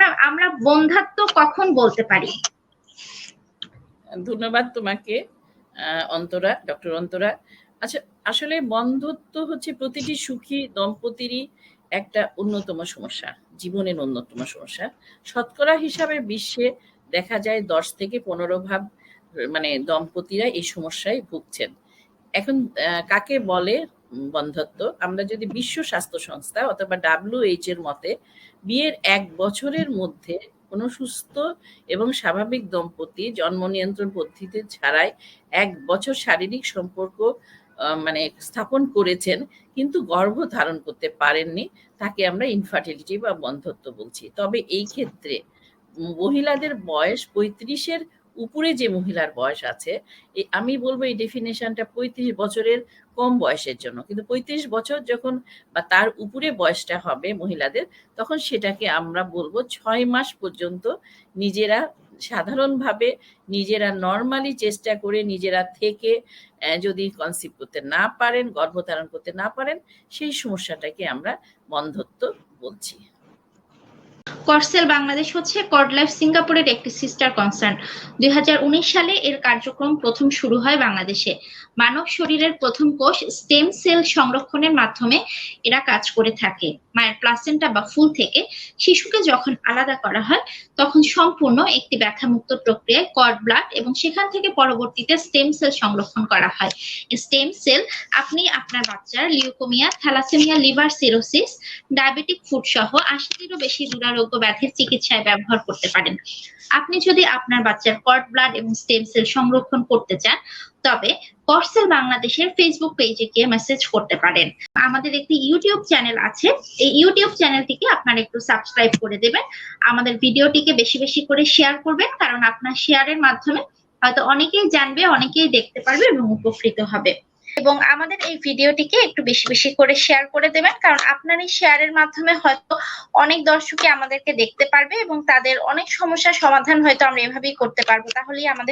Ma'am, আমরা বন্ধাত্ব কখন বলতে পারি? ধন্যবাদ তোমাকে অন্তরা, ডক্টর অন্তরা। আচ্ছা আসলে বন্ধুত্ব হচ্ছে প্রতিটি সুখী দম্পতিরই একটা অন্যতম সমস্যা, জীবনের অন্যতম সমস্যা। শতকরা হিসাবে বিশ্বে দেখা যায় দশ থেকে পনেরো ভাগ মানে দম্পতিরা এই সমস্যায় ভুগছেন। এখন কাকে বলে বন্ধত্ব, আমরা যদি বিশ্ব স্বাস্থ্য সংস্থা অথবা ডাব্লিউএইচ এর মতে বিয়ের এক বছরের মধ্যে কোনো সুস্থ এবং স্বাভাবিক দম্পতি জন্ম নিয়ন্ত্রণ পদ্ধতি ছাড়াই এক বছর শারীরিক সম্পর্ক মানে স্থাপন করেছেন, কিন্তু গর্ভ ধারণ করতে পারেননি, তাকে আমরা ইনফার্টিলিটি বা বন্ধত্ব বলছি। তবে এই ক্ষেত্রে মহিলাদের বয়স পঁয়ত্রিশের উপরে যে মহিলার বয়স আছে আমি বলব এই ডেফিনেশনটা পঁয়ত্রিশ বছরের কম বয়সের জন্য। কিন্তু পঁয়ত্রিশ বছর যখন বা তার উপরে বয়সটা হবে মহিলাদের, তখন সেটাকে আমরা বলব ছয় মাস পর্যন্ত নিজেরা সাধারণভাবে নিজেরা নর্মালি চেষ্টা করে নিজেরা থেকে যদি কনসিভ করতে না পারেন, গর্ভধারণ করতে না পারেন, সেই সমস্যাটাকে আমরা বন্ধত্ব বলছি। করসেল বাংলাদেশ হচ্ছে কর্ড লাইফ সিঙ্গাপুরের একটি সিস্টার কনসার্ন দুই হাজার উনিশ সালে এর কার্যক্রম প্রথম শুরু হয় বাংলাদেশে। মানব শরীরের প্রথম কোষ স্টেম সেল সংরক্ষণের মাধ্যমে এরা কাজ করে থাকে। মায়ের প্লাসেন্টা বা ফুল থেকে শিশুকে যখন আলাদা করা হয়, তখন সম্পূর্ণ একটি ব্যথামুক্ত প্রক্রিয়ায় কর্ড ব্লাড এবং সেখান থেকে পরবর্তীতে স্টেম সেল সংরক্ষণ করা হয়। স্টেম সেল আপনি আপনার বাচ্চার leukemia thalassemia liver cirrhosis diabetic food সহ আশিটিরও বেশি দুরারোগ্য ব্যাধির চিকিৎসায় ব্যবহার করতে পারেন। আপনি যদি আপনার বাচ্চার কর্ড ব্লাড এবং স্টেম সেল সংরক্ষণ করতে চান, তবে করসেল বাংলাদেশের ফেসবুক পেজে গিয়ে মেসেজ করতে পারেন। আমাদের একটি ইউটিউব চ্যানেল আছে। এই ইউটিউব চ্যানেলটিকে আপনারা একটু সাবস্ক্রাইব করে দেবেন। আমাদের ভিডিওটিকে বেশি বেশি করে শেয়ার করবেন, কারণ আপনার শেয়ারের মাধ্যমে হয়তো অনেকেই জানবে, অনেকেই দেখতে পারবে এবং উপকৃত হবে। এবং আমাদের এই ভিডিওটিকে একটু বেশি বেশি করে শেয়ার করে দেবেন, কারণ আপনার এই শেয়ারের মাধ্যমে হয়তো অনেক দর্শকই আমাদেরকে দেখতে পারবে এবং তাদের অনেক সমস্যার সমাধান হয়তো আমরা এভাবেই করতে পারব। তাহলেই আমাদের